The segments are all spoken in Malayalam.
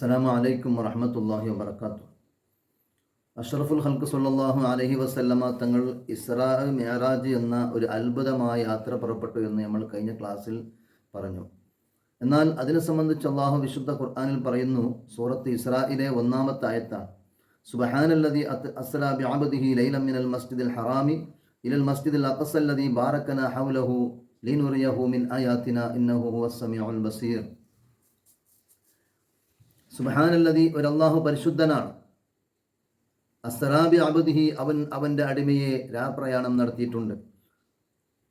അസ്സലാമു അലൈക്കും വറഹമത്തല്ലാഹി വബർക്കാത്തു അഷ്റഫുൽ ഹൽക്ക് സല്ലാഹു അലഹി വസല്ലമ തങ്ങൾ ഇസ്രാ മേറാജ് എന്ന ഒരു അത്ഭുതമായ യാത്ര പുറപ്പെട്ടു എന്ന് നമ്മൾ കഴിഞ്ഞ ക്ലാസ്സിൽ പറഞ്ഞു. എന്നാൽ അതിനെ സംബന്ധിച്ച് അള്ളാഹു വിശുദ്ധ ഖുർആാനിൽ പറയുന്നു സൂറത്ത് ഇസ്രായിലെ ഒന്നാമത്തെ ആയത്താണ്. സുബഹാനല്ലതി അസ്ലാ ബിഅബ്ദിഹി ലൈലം മിനൽ മസ്ജിദിൽ ഹറാമി ഇലൽ മസ്ജിദിൽ അഖസല്ലതി ബാറക്കന ഹൗലഹു ലിനുറിയഹു മിൻ ആയാത്തിന ഇന്നഹു ഹുവസ് സമീഉൽ ബസീർ. സുബഹാനല്ലതി ഒരല്ലാഹു പരിശുദ്ധനാണ്. അസ്സറാബി അബുദിഹി അവൻ അവന്റെ അടിമയെ രാപ്രയാണം നടത്തിയിട്ടുണ്ട്.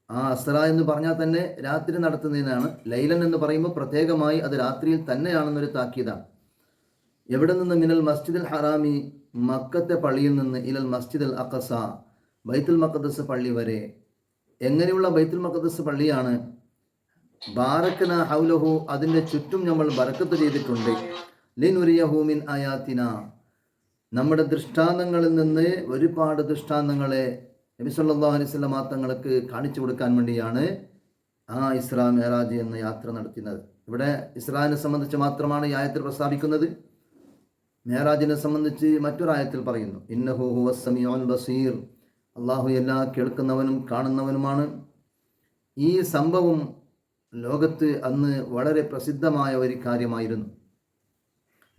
ആ അസ്ര എന്ന് പറഞ്ഞാൽ തന്നെ രാത്രി നടത്തുന്നതിനാണ്. ലൈലൻ എന്ന് പറയുമ്പോൾ പ്രത്യേകമായി അത് രാത്രിയിൽ തന്നെയാണെന്നൊരു താക്കീതാണ്. എവിടെ നിന്ന്? മിനൽ മസ്ജിദുൽ ഹറാമി മക്കത്തെ പള്ളിയിൽ നിന്ന് ഇലൽ മസ്ജിദുൽ അഖസ ബൈത്തുൽ മക്കദസ് പള്ളി വരെ. എങ്ങനെയുള്ള ബൈത്തുൽ മക്കദസ് പള്ളിയാണ്? ബാറക്കന ഹൗലഹു അതിന്റെ ചുറ്റും നമ്മൾ ബറക്കത്ത് ചെയ്തിട്ടുണ്ട്. ലിനുരിയഹൂമിൻ ആയാത്തിന. നമ്മുടെ ദൃഷ്ടാന്തങ്ങളിൽ നിന്ന് ഒരുപാട് ദൃഷ്ടാന്തങ്ങളെ നബി സല്ലാ അലൈവല്ല തങ്ങൾക്ക് കാണിച്ചു കൊടുക്കാൻ വേണ്ടിയാണ് ആ ഇസ്രാ മേറാജ് എന്ന യാത്ര നടത്തുന്നത്. ഇവിടെ ഇസ്രാനെ സംബന്ധിച്ച് മാത്രമാണ് ഈ ആയത്തിൽ പ്രസ്താവിക്കുന്നത്. മേറാജിനെ സംബന്ധിച്ച് മറ്റൊരായത്തിൽ പറയുന്നു. ഇന്നഹു ഹുവസമിയോൻ ബസീർ. അള്ളാഹു എല്ലാ കേൾക്കുന്നവനും കാണുന്നവനുമാണ്. ഈ സംഭവം ലോകത്ത് അന്ന് വളരെ പ്രസിദ്ധമായ ഒരു കാര്യമായിരുന്നു.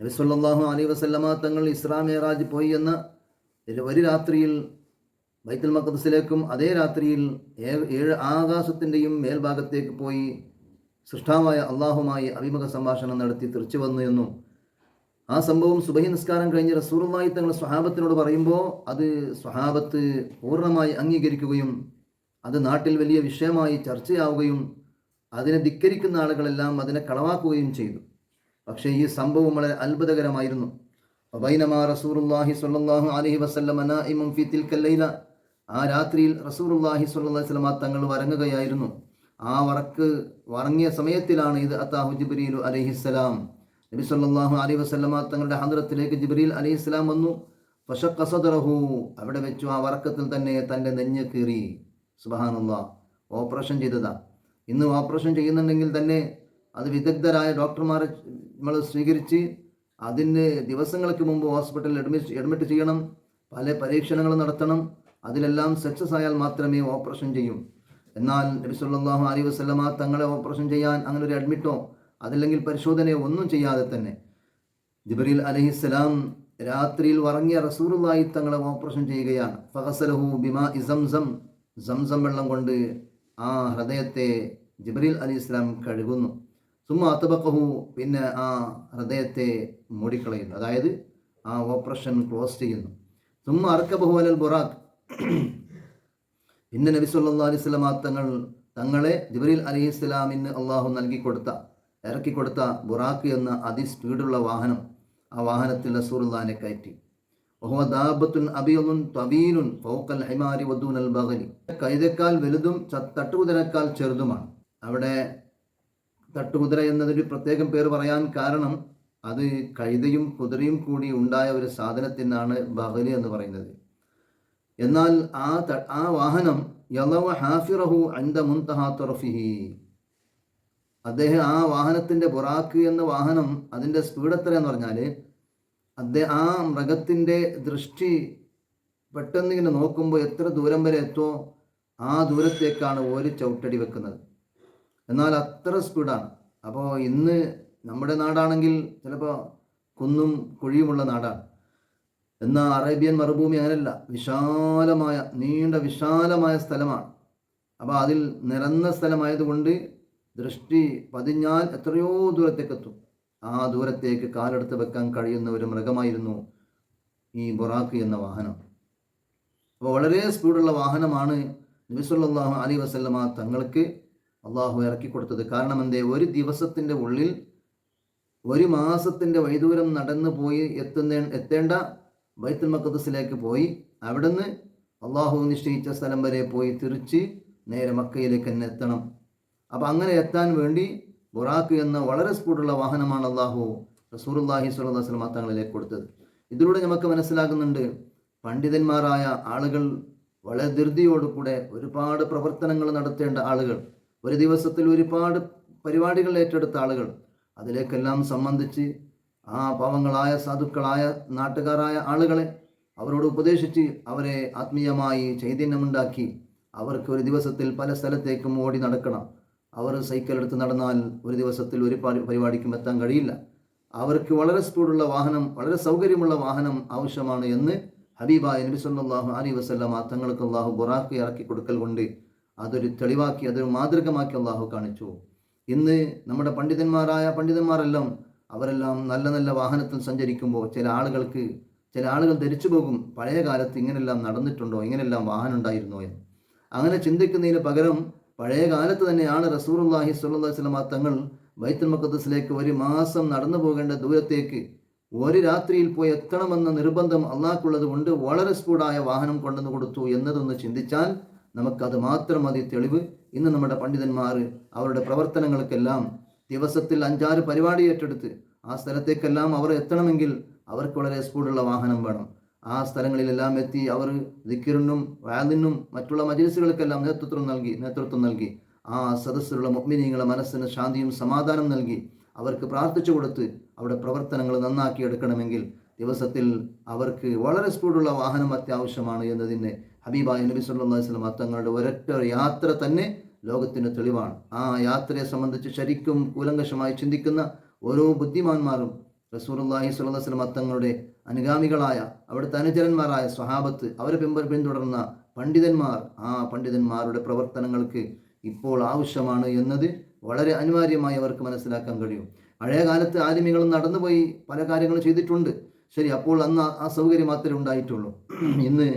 നബിസ്വല്ലാഹു അലൈ വസല്ലമ തങ്ങൾ ഇസ്ലാം മേറാജ് പോയി എന്ന ഒരു രാത്രിയിൽ ബൈത്തുൽ മക്കദസിലേക്കും അതേ രാത്രിയിൽ ഏഴ് ആകാശത്തിന്റെയും മേൽഭാഗത്തേക്ക് പോയി സൃഷ്ടാവായ അള്ളാഹുമായി അഭിമുഖ സംഭാഷണം നടത്തി തിരിച്ചു വന്നു എന്നും ആ സംഭവം സുബഹി നിസ്കാരം കഴിഞ്ഞ് റസൂറുമായി തങ്ങൾ സ്വഹാബത്തിനോട് പറയുമ്പോൾ അത് സ്വഹാബത്ത് പൂർണമായി അംഗീകരിക്കുകയും അത് നാട്ടിൽ വലിയ വിഷയമായി ചർച്ചയാവുകയും അതിനെ ധിക്കരിക്കുന്ന ആളുകളെല്ലാം അതിനെ കളവാക്കുകയും ചെയ്തു. പക്ഷേ ഈ സംഭവം വളരെ അത്ഭുതകരമായിരുന്നു. റസൂറുല്ലാഹി സ്വല്ലല്ലാഹു അലൈഹി വസല്ലം ഫി തിൽക്കൽ ആ രാത്രിയിൽ റസൂറുല്ലാഹി സ്വല്ലല്ലാഹി വസല്ലമ തങ്ങൾ വരങ്ങുകയായിരുന്നു. ആ വറക്ക് വറങ്ങിയ സമയത്തിലാണ് ഇത് അത്താഹു ജിബ്രീലു അലൈഹിസ്സലാം നബി സല്ലല്ലാഹു അലൈഹി വസല്ലമ തങ്ങളുടെ ഹദ്റത്തിലേക്ക് ജിബ്രീൽ അലൈഹിസ്സലാം വന്നു. ഫഷഖസദറഹു അവിടെ വെച്ചു ആ വറക്കത്തിൽ തന്നെ തന്റെ നെഞ്ഞ് കീറി. സുബഹാനുള്ള ഓപ്പറേഷൻ ചെയ്തതാ. ഇന്ന് ഓപ്പറേഷൻ ചെയ്യുന്നുണ്ടെങ്കിൽ തന്നെ അത് വിദഗ്ധരായ ഡോക്ടർമാരെ നമ്മൾ സ്വീകരിച്ച് അതിന് ദിവസങ്ങൾക്ക് മുമ്പ് ഹോസ്പിറ്റലിൽ അഡ്മിറ്റ് അഡ്മിറ്റ് ചെയ്യണം. പല പരീക്ഷണങ്ങൾ നടത്തണം. അതിലെല്ലാം സക്സസ് ആയാൽ മാത്രമേ ഓപ്പറേഷൻ ചെയ്യൂ. എന്നാൽ നബി സല്ലാഹു അലൈ വസ്ലമ തങ്ങളെ ഓപ്പറേഷൻ ചെയ്യാൻ അങ്ങനെ ഒരു അഡ്മിറ്റോ അതല്ലെങ്കിൽ പരിശോധനയോ ഒന്നും ചെയ്യാതെ തന്നെ ജിബരീൽ അലഹിസ്സലാം രാത്രിയിൽ വറങ്ങിയ റസൂറുള്ളായി തങ്ങളെ ഓപ്പറേഷൻ ചെയ്യുകയാണ്. ഫഹസലഹു ബിമാ ഇസംസം സംസം. വെള്ളം കൊണ്ട് ആ ഹൃദയത്തെ ജിബരീൽ അലി ഇസ്ലാം കഴുകുന്നു. സുമ അത്തബക്കഹു പിന്നെ ആ ഹൃദയത്തെ മൂടിക്കളയുന്നു. അതായത് ആ ഓപ്പറേഷൻ ക്ലോസ് ചെയ്യുന്നു. സുമ അർക്കബഹു അലൽ ബുറാഖ് പിന്നെ നബി സല്ലാ അലൈഹി സ്വലാം തങ്ങൾ തങ്ങളെ ജിബ്രീൽ അലി ഇസ്ലാമിന് അള്ളാഹു നൽകി കൊടുത്ത ഇറക്കി കൊടുത്ത ബുറാഖ് എന്ന അതിസ്പീഡുള്ള വാഹനം ആ വാഹനത്തിൽ റസൂറുല്ലാനെ കയറ്റി. ഓഹോ അബിയുൻ കൈതക്കാൽ വലുതും തട്ടുകുതിരക്കാൽ ചെറുതുമാണ്. അവിടെ തട്ടുകുതിര എന്നതിന് പ്രത്യേകം പേര് പറയാൻ കാരണം അത് കഴുതയും കുതിരയും കൂടി ഉണ്ടായ ഒരു സാധനത്തിനാണ് ബഹലി എന്ന് പറയുന്നത്. എന്നാൽ ആ ആ വാഹനം യലവ ഹാഫിറഹു അൻദ മുൻതഹാ തുറഫിഹി. അദ്ദേഹം ആ വാഹനത്തിന്റെ ബുറാക്ക് എന്ന വാഹനം അതിന്റെ സ്പീഡ് എത്ര എന്ന് പറഞ്ഞാൽ അദ്ദേഹം ആ മൃഗത്തിന്റെ ദൃഷ്ടി പെട്ടെന്ന് ഇങ്ങനെ നോക്കുമ്പോൾ എത്ര ദൂരം വരെ എത്തുമോ ആ ദൂരത്തേക്കാണ് ഒരു ചവിട്ടടി വെക്കുന്നത്. എന്നാൽ അത്ര സ്പീഡാണ്. അപ്പോൾ ഇന്ന് നമ്മുടെ നാടാണെങ്കിൽ ചിലപ്പോൾ കുന്നും കുഴിയുമുള്ള നാടാണ്. എന്നാൽ അറേബ്യൻ മറുഭൂമി അങ്ങനെയല്ല. വിശാലമായ നീണ്ട വിശാലമായ സ്ഥലമാണ്. അപ്പോൾ അതിൽ നിറന്ന സ്ഥലമായതുകൊണ്ട് ദൃഷ്ടി പതിഞ്ഞാൽ എത്രയോ ദൂരത്തേക്ക് എത്തും ആ ദൂരത്തേക്ക് കാലെടുത്ത് വെക്കാൻ കഴിയുന്ന ഒരു മൃഗമായിരുന്നു ഈ ബൊറാക്ക് എന്ന വാഹനം. അപ്പോൾ വളരെ സ്പീഡുള്ള വാഹനമാണ് നബിസുല്ലാഹു അലി വസല്ലമ തങ്ങൾക്ക് അള്ളാഹു ഇറക്കി കൊടുത്തത്. കാരണം എന്തേ? ഒരു ദിവസത്തിന്റെ ഉള്ളിൽ ഒരു മാസത്തിന്റെ വൈദൂരം നടന്നു പോയി എത്തുന്ന എത്തേണ്ട ബൈത്തുൽ മക്കദസിലേക്ക് പോയി അവിടുന്ന് അള്ളാഹു നിശ്ചയിച്ച സ്ഥലം വരെ പോയി തിരിച്ച് നേരെ മക്കയിലേക്ക് തന്നെ എത്തണം. അപ്പം അങ്ങനെ എത്താൻ വേണ്ടി ബുറാക്ക് എന്ന വളരെ സ്പീഡുള്ള വാഹനമാണ് അള്ളാഹു റസൂർല്ലാഹി സ്വല്ലാ വസ്ലം തങ്ങളിലേക്ക് കൊടുത്തത്. ഇതിലൂടെ നമുക്ക് മനസ്സിലാകുന്നുണ്ട് പണ്ഡിതന്മാരായ ആളുകൾ വളരെ ധൃതിയോടുകൂടെ ഒരുപാട് പ്രവർത്തനങ്ങൾ നടത്തേണ്ട ആളുകൾ. ഒരു ദിവസത്തിൽ ഒരുപാട് പരിപാടികൾ ഏറ്റെടുത്ത ആളുകൾ. അതിലേക്കെല്ലാം സംബന്ധിച്ച് ആ പാവങ്ങളായ സാധുക്കളായ നാട്ടുകാരായ ആളുകളെ അവരോട് ഉപദേശിച്ച് അവരെ ആത്മീയമായി ചൈതന്യമുണ്ടാക്കി അവർക്ക് ഒരു ദിവസത്തിൽ പല സ്ഥലത്തേക്കും ഓടി നടക്കണം. അവർ സൈക്കിൾ എടുത്ത് നടന്നാൽ ഒരു ദിവസത്തിൽ ഒരു പരി- പരിപാടിക്കും എത്താൻ കഴിയില്ല. അവർക്ക് വളരെ സ്പീഡുള്ള വാഹനം വളരെ സൗകര്യമുള്ള വാഹനം ആവശ്യമാണ് എന്ന് ഹബീബായ നബി സല്ലല്ലാഹു അലൈഹി വസല്ലമ തങ്ങൾക്ക് അള്ളാഹു ബുറാഖ് ഇറക്കി കൊടുക്കൽ കൊണ്ട് അതൊരു തെളിവാക്കി അതൊരു മാതൃകമാക്കി അള്ളാഹു കാണിച്ചു. ഇന്ന് നമ്മുടെ പണ്ഡിതന്മാരായ പണ്ഡിതന്മാരെല്ലാം അവരെല്ലാം നല്ല നല്ല വാഹനത്തിൽ സഞ്ചരിക്കുമ്പോൾ ചില ആളുകൾക്ക് ചില ആളുകൾ ധരിച്ചു പോകും പഴയ കാലത്ത് ഇങ്ങനെല്ലാം നടന്നിട്ടുണ്ടോ ഇങ്ങനെല്ലാം വാഹനം ഉണ്ടായിരുന്നോ എന്ന്. അങ്ങനെ ചിന്തിക്കുന്നതിന് പകരം പഴയ കാലത്ത് തന്നെയാണ് റസൂറുല്ലാഹി സ്വല്ലല്ലാഹി വസല്ലമ തങ്ങൾ ബൈത്തുൽ മക്കത്തസിലേക്ക് ഒരു മാസം നടന്നു പോകേണ്ട ദൂരത്തേക്ക് ഒരു രാത്രിയിൽ പോയി എത്തണമെന്ന നിർബന്ധം അള്ളാഹ്ക്കുള്ളത് കൊണ്ട് വളരെ സ്പീഡായ വാഹനം കൊണ്ടുവന്ന് കൊടുത്തു എന്നതൊന്ന് ചിന്തിച്ചാൽ നമുക്കത് മാത്രം മതി തെളിവ്. ഇന്ന് നമ്മുടെ പണ്ഡിതന്മാർ അവരുടെ പ്രവർത്തനങ്ങൾക്കെല്ലാം ദിവസത്തിൽ അഞ്ചാറ് പരിപാടി ഏറ്റെടുത്ത് ആ സ്ഥലത്തേക്കെല്ലാം അവർ എത്തണമെങ്കിൽ അവർക്ക് വളരെ സ്പീഡുള്ള വാഹനം വേണം. ആ സ്ഥലങ്ങളിലെല്ലാം എത്തി അവർ ദിക്കിറിനും വാലിനും മറ്റുള്ള മജിലിസുകൾക്കെല്ലാം നേതൃത്വം നൽകി നേതൃത്വം നൽകി. ആ സദസ്സിലുള്ള മുഗ്മിനീങ്ങളെ മനസ്സിന് ശാന്തിയും സമാധാനം നൽകി അവർക്ക് പ്രാർത്ഥിച്ചു കൊടുത്ത് അവിടെ പ്രവർത്തനങ്ങൾ നന്നാക്കി എടുക്കണമെങ്കിൽ ദിവസത്തിൽ അവർക്ക് വളരെ സ്പീഡുള്ള വാഹനം അത്യാവശ്യമാണ് എന്നതിന് ഹബീബായ നബി അലൈഹി വസല്ലം തങ്ങളുടെ ഒരൊറ്റ യാത്ര തന്നെ ലോകത്തിന് തെളിവാണ്. ആ യാത്രയെ സംബന്ധിച്ച് ശരിക്കും കൂലങ്കഷമായി ചിന്തിക്കുന്ന ഓരോ ബുദ്ധിമാന്മാരും റസൂലുള്ളാഹി സ്വല്ലല്ലാഹു അലൈഹി വസല്ലം തങ്ങളുടെ അനുഗാമികളായ അവിടുത്തെ അനുചരന്മാരായ സ്വഹാബത്ത് അവരെ പിമ്പ പിന്തുടർന്ന പണ്ഡിതന്മാർ ആ പണ്ഡിതന്മാരുടെ പ്രവർത്തനങ്ങൾക്ക് ഇപ്പോൾ ആവശ്യമാണ് എന്നത് വളരെ അനിവാര്യമായി അവർക്ക് മനസ്സിലാക്കാൻ കഴിയും. പഴയ കാലത്ത് ആലിമികൾ നടന്നുപോയി പല കാര്യങ്ങളും ചെയ്തിട്ടുണ്ട്. ശരി അപ്പോൾ അന്ന് ആ സൗകര്യം മാത്രമേ ഉണ്ടായിട്ടുള്ളൂ. ഇന്ന്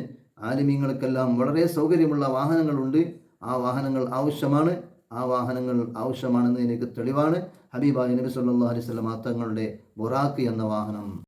ആലിമീങ്ങൾക്കെല്ലാം വളരെ സൗകര്യമുള്ള വാഹനങ്ങളുണ്ട്. ആ വാഹനങ്ങൾ ആവശ്യമാണ്. ആ വാഹനങ്ങൾ ആവശ്യമാണെന്ന് എനിക്ക് തെളിവാണ് ഹബീബായ നബി സല്ലാ അലൈഹി വസല്ലം തങ്ങളുടെ ബുറാക്ക് എന്ന വാഹനം.